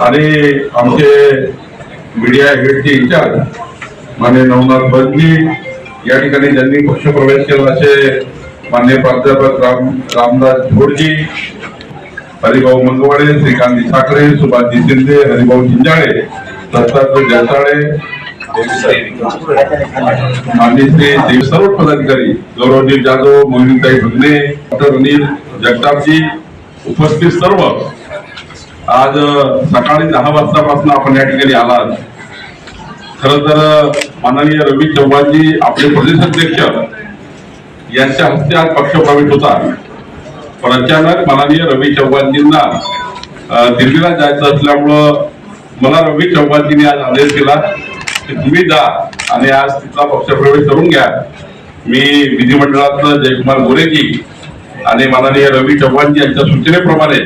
आणि आमचे media हेडचे in charge मान्य नवनाथ बजमी या ठिकाणी ज्यांनी पक्षप्रवेश केला असे मान्य प्राध्यापक राम रामदास झोडजी हरिभाऊ मंगवाडे श्रीकांत ठाकरे सुभाषजी शिंदे हरिभाऊ झिंजाळे दत्तात्रय जयसाळे आणि श्री देव सर्व पदाधिकारी गौरवजी जाधव मोहिनीताई भगने डॉक्टर अनिल जगतापजी उपस्थित सर्व आज सकाळी दहा वाजतापासून आपण या ठिकाणी आलात. खर तर माननीय रवी चव्हाणजी आपले प्रदेशाध्यक्ष यांच्या हस्ते आज पक्षप्रवेश होता. पण अचानक माननीय रवी चव्हाणजींना दिल्लीला जायचं असल्यामुळं मला रवी चव्हाणजींनी आज आदेश केला की तुम्ही जा आणि आज तिथला पक्षप्रवेश करून घ्या. मी विधिमंडळातलं जयकुमार गोरेजी आणि माननीय रवी चव्हाणजी यांच्या सूचनेप्रमाणे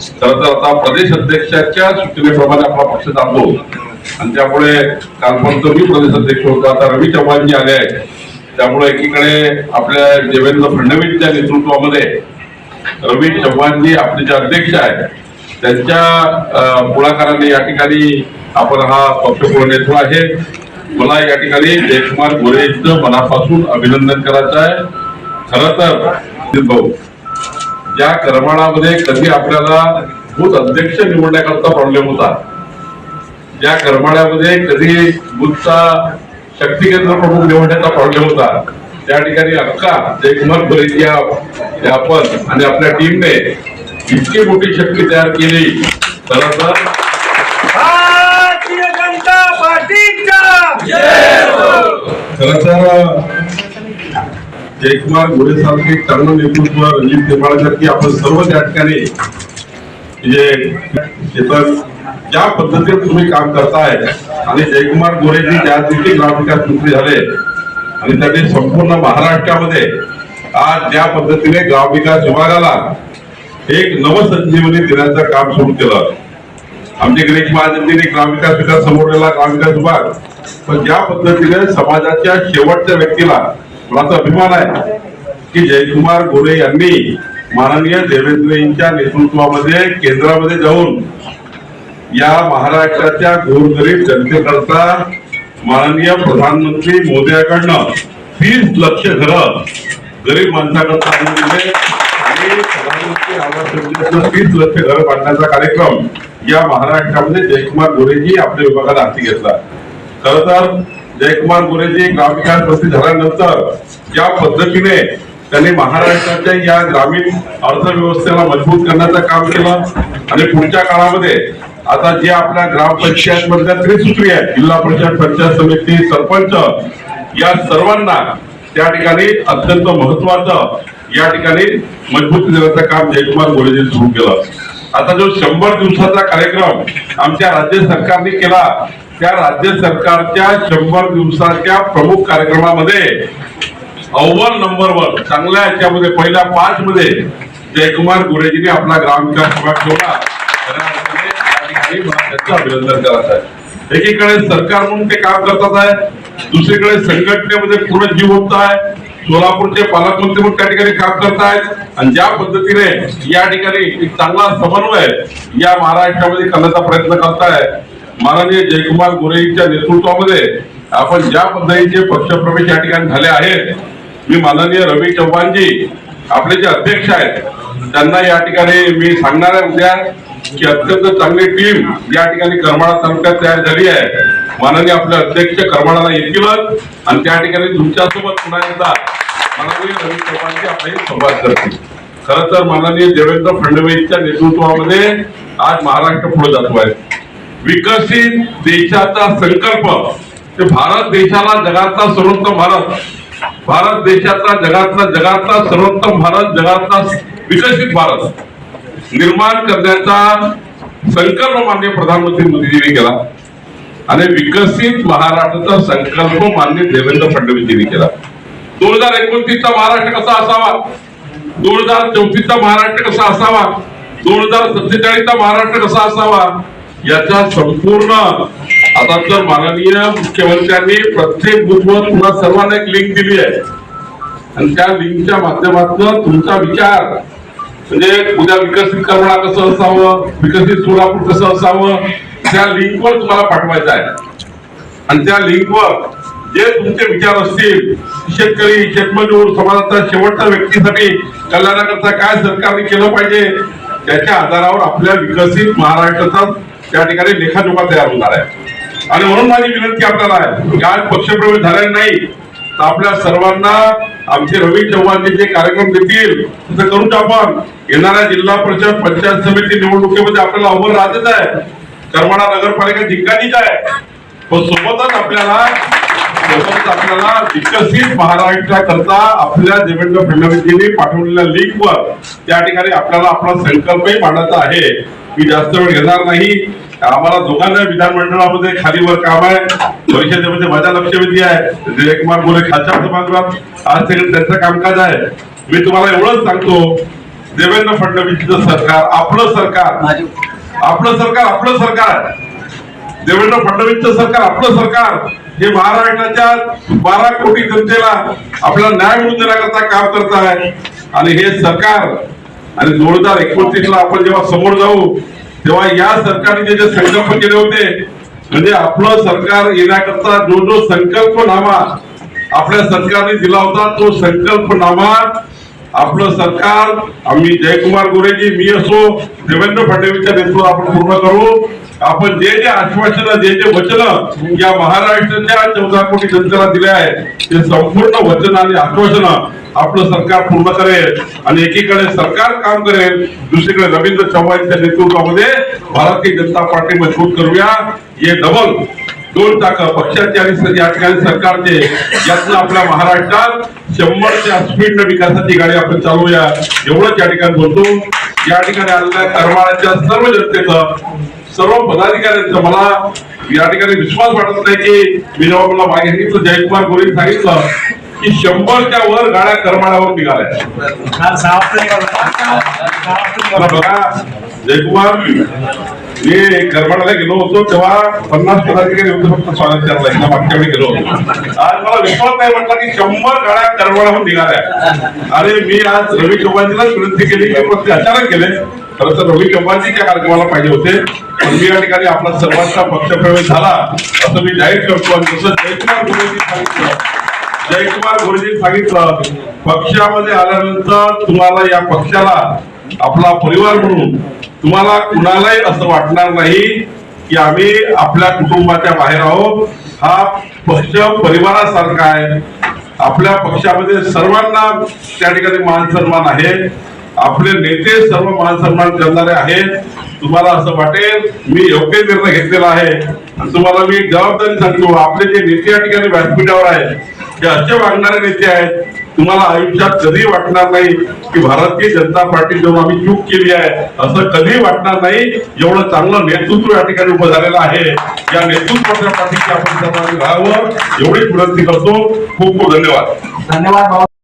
खरं तर आता प्रदेश अध्यक्षाच्या सूचनेप्रमाणे आपला पक्ष जातो. आणि त्यामुळे कालपर्यंत मी प्रदेश अध्यक्ष होतो. आता रवी चव्हाण जे आले आहेत. त्यामुळे एकीकडे आपल्या देवेंद्र फडणवीसच्या नेतृत्वामध्ये रवी चव्हाणजी आपले जे अध्यक्ष आहेत त्यांच्या पुढाकाराने या ठिकाणी आपण हा पक्ष पुरवण्याचा आहे. मला या ठिकाणी जयकुमार गोरेचं मनापासून अभिनंदन करायचं आहे. खरं तर भाऊ. ज्या करमाळामध्ये कधी आपल्याला बूथ अध्यक्ष निवडण्याकरता प्रॉब्लेम होता ज्या करमाळ्यामध्ये कधी बूथचा शक्ती केंद्र प्रमुख निवडण्याचा प्रॉब्लेम होता त्या ठिकाणी अक्का जयकुमार या या आपण आणि आपल्या टीमने इतकी मोठी शक्ती तयार केली. तर. खरं तर. जयकुमार गोरे सारखे चांगलं नेतृत्व रणजित की आपण सर्व त्या ठिकाणी म्हणजे चेतन ज्या पद्धतीने तुम्ही काम करताय आणि जयकुमार गोरेजी ज्या दिवशी ग्रामविकास मंत्री झाले आणि त्यांनी संपूर्ण महाराष्ट्रामध्ये आज ज्या पद्धतीने ग्रामविकास विभागाला एक नवसंजीवनी देण्याचं काम सुरू केलं. आमचे गणेश महाजनजींनी ग्रामविकास विकास समोरलेला ग्रामविकास विभाग पण ज्या पद्धतीने समाजाच्या शेवटच्या व्यक्तीला माझा अभिमान आहे की जयकुमार गोरे यांनी माननीय देवेंद्रजींच्या नेतृत्वामध्ये केंद्रामध्ये जाऊन या महाराष्ट्राच्या गोरगरीब जनतेकरता माननीय प्रधानमंत्री मोदीकडनं तीस लक्ष घरं गरीब माणसाकरता आणून दिले आणि प्रधानमंत्री आवास योजनेचं तीस लक्ष घरं बांधण्याचा कार्यक्रम या महाराष्ट्रामध्ये जयकुमार गोरेजी आपल्या विभागात हाती घेतला. खर तर जयकुमार गोरेजी ग्रामविकास मंत्री झाल्यानंतर ज्या पद्धतीने त्यांनी महाराष्ट्राच्या या ग्रामीण अर्थव्यवस्थेला मजबूत करण्याचं काम केलं. आणि पुढच्या काळामध्ये आता जे आपल्या ग्रामपंचायत मधल्या त्रिसूत्री आहेत जिल्हा परिषद पंचायत समिती सरपंच या सर्वांना त्या ठिकाणी अत्यंत महत्वाचं या ठिकाणी मजबूत देण्याचं काम जयकुमार गोरेजी सुरू केलं. आता जो शंभर दिवसाचा कार्यक्रम आमच्या राज्य सरकारने केला त्या राज्य सरकारच्या शंभर दिवसाच्या प्रमुख कार्यक्रमामध्ये अव्वल नंबरवर चांगल्या याच्यामध्ये पहिल्या पाच मध्ये जयकुमार गुरेजीने आपला ग्रामविकास विभाग ठेवला. अभिनंदन करत आहे. एकीकडे सरकार म्हणून ते काम करतात आहे दुसरीकडे संघटनेमध्ये पूर्ण जीव होत आहे सोलापूरचे पालकमंत्री म्हणून त्या ठिकाणी काम करतायत आणि ज्या पद्धतीने या ठिकाणी एक चांगला समन्वय या महाराष्ट्रामध्ये करण्याचा प्रयत्न करताय माननीय जयकुमार गोरेंच्या नेतृत्वामध्ये आपण ज्या पद्धतीचे पक्षप्रवेश या ठिकाणी झाले आहेत मी माननीय रवी चव्हाणजी आपले जे अध्यक्ष आहेत त्यांना या ठिकाणी मी सांगणार आहे उद्या की अत्यंत चांगली टीम या ठिकाणी करमाळा तालुक्यात तयार झाली आहे. माननीय आपले अध्यक्ष करमाळाला येतीलच आणि त्या ठिकाणी तुमच्यासोबत पुन्हा एकदा माननीय रवी चव्हाणजी आपल्याशी संवाद करतील. खरं तर माननीय देवेंद्र फडणवीसच्या नेतृत्वामध्ये आज महाराष्ट्र पुढे जातो आहे. विकसित देशाचा संकल्प. ते भारत देशाला जगातला सर्वोत्तम भारत. भारत देशाचा जगातला जगातला सर्वोत्तम भारत जगातला विकसित भारत. निर्माण करण्याचा संकल्प मान्य प्रधानमंत्री मोदीजींनी केला. आणि विकसित महाराष्ट्राचा संकल्प मान्य देवेंद्र फडणवीसजींनी केला. दोन हजार एकोणतीसचा महाराष्ट्र कसा असावा? दोन हजार चौतीसचा महाराष्ट्र कसा असावा? दोन हजार सत्तेचाळीसचा महाराष्ट्र कसा असावा? याचा संपूर्ण आता तर माननीय मुख्यमंत्र्यांनी प्रत्येक बुथवर तुम्हाला सर्वांना एक लिंक दिली आहे. आणि त्या लिंकच्या माध्यमातून तुमचा विचार म्हणजे उद्या विकसित करणार कसं असावं विकसित सोलापूर कसं असावं त्या लिंकवर तुम्हाला पाठवायचं आहे. आणि त्या लिंकवर जे तुमचे विचार असतील शेतकरी शेतमजूर समाजाचा शेवटच्या व्यक्तीसाठी कल्याणाकरता काय सरकारने केलं पाहिजे त्याच्या आधारावर आपल्या विकसित महाराष्ट्राचा त्या ठिकाणी लेखाजोखा तयार होणार आहे. आणि म्हणून माझी विनंती आपल्याला आहे की आज पक्षप्रवेश झालेला नाही तर आपल्या सर्वांना आमचे रवी चव्हाण जे कार्यक्रम देतील तसं करूच आपण. येणाऱ्या जिल्हा परिषद पंचायत समिती निवडणुकीमध्ये आपल्याला अव्वल राहतच आहे. करमाळा नगरपालिका जिंकानीच आहे. पण सोबतच आपल्याला सोबतच आपल्याला विकसित महाराष्ट्राकरता आपल्या देवेंद्र फडणवीसजींनी पाठवलेल्या लिंकवर त्या ठिकाणी आपल्याला आपला संकल्पही मांडायचा आहे. मी जास्त वेळ घेणार नाही. आम्हाला दोघांना विधानमंडळामध्ये खालीवर काम आहे. परिषदेमध्ये माझ्या लक्षवेधी आहे. जयकुमार गोरे खालच्या सभागृहात आज सगळं त्यांचं कामकाज आहे. मी तुम्हाला एवढंच सांगतो देवेंद्र फडणवीसचं सरकार आपलं सरकार. आपलं सरकार आपलं सरकार. देवेंद्र फडणवीसचं सरकार आपलं सरकार हे महाराष्ट्राच्या बारा कोटी जनतेला आपला न्याय मिळून देण्याकरता काम करत आहे. आणि हे सरकार आणि दोन हजार एकोणतीस ला आपण जेव्हा समोर जाऊ तेव्हा या सरकारने जे जे संकल्प केले होते म्हणजे आपलं सरकार येण्याकरता जो जो संकल्पनामा आपल्या सरकारने दिला होता तो संकल्पनामा आपलं सरकार आम्ही जयकुमार गोरेजी मी असो देवेंद्र फडणवीसच्या नेतृत्व आपण पूर्ण करू. आपण जे जे आश्वासनं जे जे वचन या महाराष्ट्राच्या चौदा कोटी जनतेला दिले आहे ते संपूर्ण वचन आणि आश्वासन आपलं सरकार पूर्ण करेल आणि एकीकडे सरकार काम करेल दुसरीकडे रवींद्र चव्हाणच्या नेतृत्वामध्ये भारतीय जनता पार्टी मजबूत करूया. हे डबल दोन टाक पक्षाचे आणि या ठिकाणी सरकारचे यातनं आपल्या महाराष्ट्रात शंभरच्या स्पीड विकासाची गाडी आपण चालवूया. एवढंच या ठिकाणी बोलतो. या ठिकाणी आलेल्या करमाळ्याच्या सर्व जनतेचं सर्व पदाधिकाऱ्यांचं मला या ठिकाणी विश्वास वाटत नाही की मी जेव्हा मला मागे सांगितलं जयकुमार गोरे सांगितलं की शंभरच्या वर गाड्या करमाळ्यावर निघाल्या. बघा जयकुमार मी करमाळ्याला गेलो होतो तेव्हा पन्नास पदाधिकारी होते फक्त स्वागत करायला एकदा मागच्या वेळी गेलो होतो. आज मला विश्वास नाही म्हटला की शंभर गाड्या करमाडाहून निघाल्या. अरे मी आज रवी चव्हाणजीलाच विनंती केली की पण अचानक गेले. खरं तर रवी चव्हाणजी कार्यक्रमाला पाहिजे होते. पण मी या ठिकाणी आपला सर्वांचा पक्षप्रवेश झाला असं मी जाहीर करतो आणि जसं जयकुमार गुरुजी सांगितलं. जयकुमार गुरुजी सांगितलं पक्षामध्ये आल्यानंतर तुम्हाला या पक्षाला आपला परिवार म्हणून तुम्हाला कुणालाही असं वाटणार नाही की आम्ही आपल्या कुटुंबाच्या बाहेर आहोत. हा पक्ष परिवारासारखा आहे. आपल्या पक्षामध्ये सर्वांना त्या ठिकाणी मान सन्मान आहे. आपले नेते सर्व मान सन्मान करणारे आहेत. तुम्हाला असं वाटेल मी योग्य निर्णय घेतलेला आहे. आणि तुम्हाला मी जबाबदारी सांगतो आपले जे नेते या ठिकाणी व्यासपीठावर आहेत ते असे वागणारे नेते आहेत तुम्हाला आयुष्यात कधी वाटणार नाही की भारतीय जनता पार्टी जेव्हा आम्ही चूक केली आहे असं कधी वाटणार नाही. एवढं चांगलं नेतृत्व या ठिकाणी उभं झालेलं आहे. या नेतृत्वाच्या पाठीशी आपण राहावं. एवढीच विनंती करतो. खूप खूप धन्यवाद. धन्यवाद